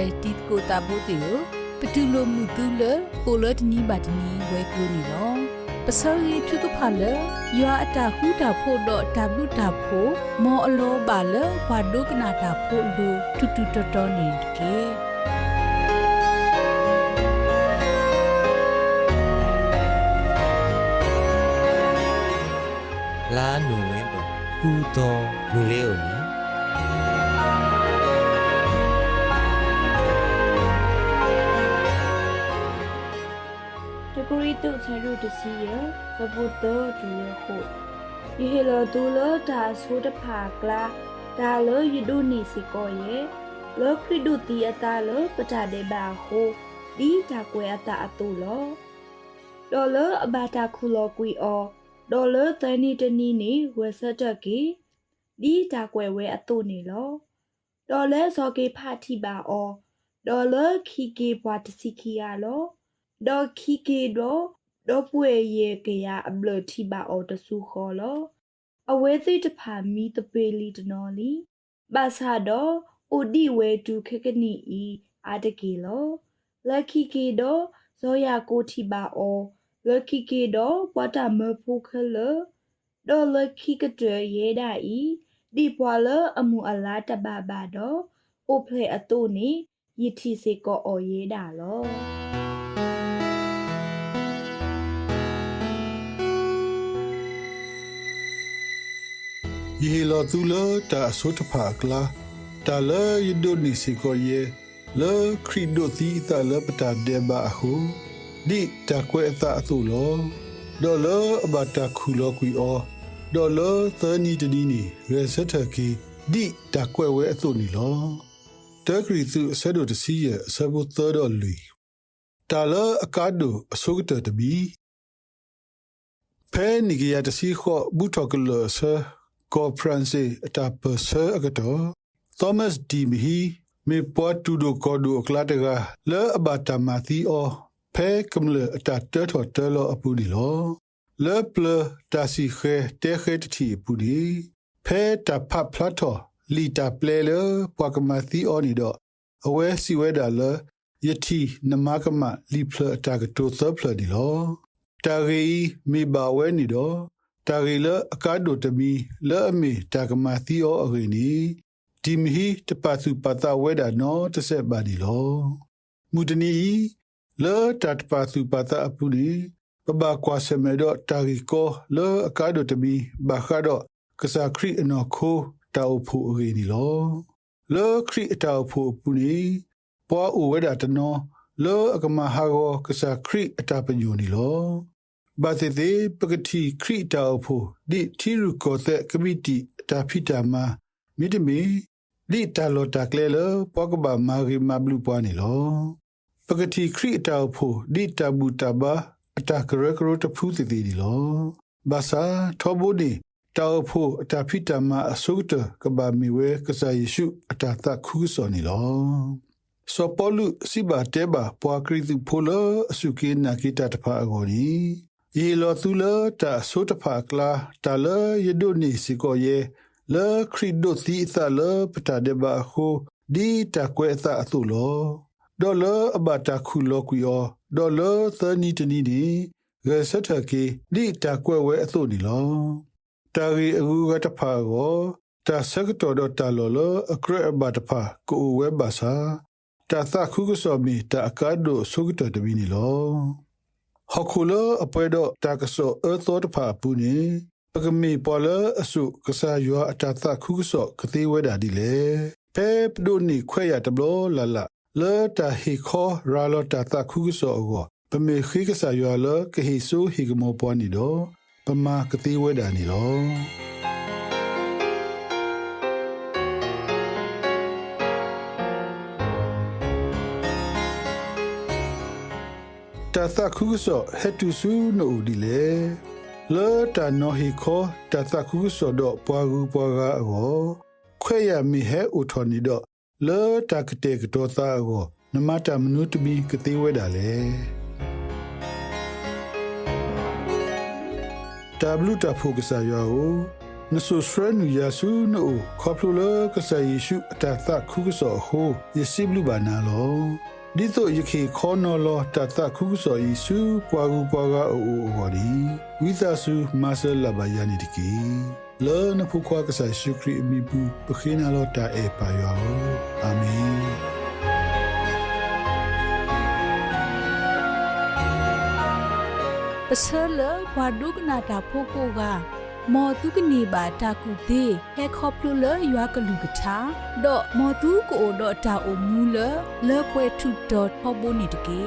ဲတီကိုတာပိုတီကိုပတူလိုမှုတူလပိုလတနီဘာတနီဝဲကလိုနီလောပစောရီထုကဖာလယွာအတာခုတာဖို့တော့တဘလူတာဖို့မောအလောပါလဘာဒုကနာတာဖို့လူတူတူတော်တော်နေကေလာနုံဝဲပေါ်ပူတော်မူလေး ਉ နီတကူရီတုဆရုတစီယသဘုတ္တဒူယဟုယေဟေလဒူလဒါဆိုတဖာကလာဒါလယဒုနီ စီကိုယေလောခရီဒုတီအတာလပတာဒေဘာဟုဒီတာကွယ်အတာအတူလောဒေါ်လအဘာတာခုလောကွီအောဒေါ်လသနီတနီနီဝက်ဆက်တက်ကီဒီတာကွယ်ဝဲအတူနေလောဒေါ်လဲဇော်ကေဖာတိပါအောဒေါ်လခီကေဘွားတစီခီယာလော ဒေါ်ခီကေဒေါ်ဒေါ်ပွေရေကရအဘလတိပါအော်တဆူခေါ်လောအဝဲစိတ်တဖာမီတပေလီတနော်လီဘာသာတော့အိုဒီဝဲတူခကနီဤအာတကေလောလက်ခီကေဒေါ်ဇောယာကိုတိပါအော်လက်ခီကေဒေါ်ပွားတာမဖိုခလဒေါ်လက်ခီကတရဲဒါဤဒီပွာလအမှုအလားတပါပါတော့အိုဖလေအတုနေယီတီစေကောအော်ရဲဒါလော ယေလောသူလတာဆုတဖာကလာတာလယဒိုနီစီကိုယေလေခရီဒိုသီတာလပတာဒေဘာဟုဒီတာကွဲအတာအသူလောဒေါ်လအဘတာခုလောကွီအောဒေါ်လသနီတဒီနီရေစက်တကီဒီတာကွဲဝဲအသူနီလောတက်ကရီသူဆဲဒိုတစီယဆဘုသောတော်လူတာလအကာဒိုအဆုကတတဘီဖဲနီဂီယာတစီခောဘူထောကလောဆာ ကိုဖရန်စီအတာပဆာအကတော့သောမတ်ဒီမီမေပေါ်တူဒိုကောဒိုကလာတကလဲအဘတာမာသီအောဖဲကမလအတာတဲထော်တဲလောအပူဒီလောလဲပလတာစီခဲတဲခဲတတီပူဒီဖဲတာဖဖလာထော်လီတာပလဲလပွားကမာသီအောနီတော့အဝဲစီဝဲဒါလယတိနမကမလီဖလအတာကတိုသဖလဒီလောတာဂီမေဘာဝဲနီတော့ တာဂီလအကာဒိုတမီလဲအမီတာကမာသီအောအဂီနီဒီမဟီတပတ်စုပတာဝဲဒါနော်တဆက်ပါဒီလောမူတနီလဲတတ်ပတ်စုပတာအပူနီပပကွာစမေဒတာဂီကိုလဲအကာဒိုတမီဘာခါဒကစားခရီအနော်ခိုတာအဖို့အဂီနီလောလဲခရီအတာအဖို့ပူနီပွားအိုဝဲဒါတနော်လဲအကမဟာကိုကစားခရီအတာပညူနီလော ဘာသေသေးပကတိခရီတာအဖို့ဒီထီရူကိုသက်ကမိတီတာဖိတာမာမိတမီဒီတာလောတာကလေလပောကဘာမာဂီမဘလူပွားနေလောပကတိခရီတာအဖို့ဒီတာဘူတာဘာအတာကရကရတဖူးသေးဒီလောဘာသာထောဘိုဒီတောက်ဖို့အတာဖိတာမာအစုတကဘာမီဝဲကစားယေရှုအတာသခုစောနေလောစောပလူစီဘာတေဘာပွားခရီသူဖိုလအစုကေနာကိတာတဖာအ ဂောဒီယေလောသူလတာဆိုတဖာကလာတာလယဒိုနီစီကိုယေလေခရီဒိုသီသလပတာဒေဘာခိုဒီတာကွဲသအသုလောဒေါ်လအဘတာခုလောကွီယောဒေါ်လသနီတနီဒီရေစထကေဒီတာကွဲဝဲအသုဒီလောတာရီအကူကတဖာကိုတာစကတော်တော်တာလောလအကရအဘတဖာကိုဝဲဘာစာတာသခုကစောမီတာအကာဒိုဆုကတတဘီနီလော ဟခုလအပွဲတော့တာကဆောအသောတဖာပူနေပကမီပေါ်လအစုကစားရွာအတာသခုကဆောကတိဝဲတာဒီလေပေပဒိုနီခွဲရတဘလလလလေတာဟီခေါ်ရာလတာသခုကဆောအောပမေခိကစားရွာလကဟီဆူဟီကမောပွားနီတော့ပမာကတိဝဲတာနီတော့ တာသခုဆောဟက်တူဆူနိုဒီလေလောတာနိုဟီခိုတာသခုဆောတော့ပွားကူပွားကားအောခွဲရမီဟဲဥထော်နီတော့လောတာကတဲ့ကတော့သားအောနမတာမနုတဘီကတိဝဲတာလေတဘလူတာဖိုကစားယောနဆူစရနူယာဆုနိုခေါပလိုလကဆာယေရှုအတသခုကစောဟိုယစိဘလူဘာနာလော ဒီတော့ယခေခေါနောလောတတခုကစောယေရှုပွားကူပွားကအိုအိုဟောဒီဝိသဆုမဆလဘယာနီတကီလောနဖုခွာကဆာရှုခရီအမီဘူးပခိနာလောတာအေပါယောအာမင်ပစလဘာဒုကနာတာဖိုကိုက မော်သူကနေပါတာကုသေးဟဲခေါပလူလရွာကလူကထာဒေါမော်သူကိုဒေါတာအူမူလလဲပွဲထုဒေါ်ဟောဘိုနီတကေ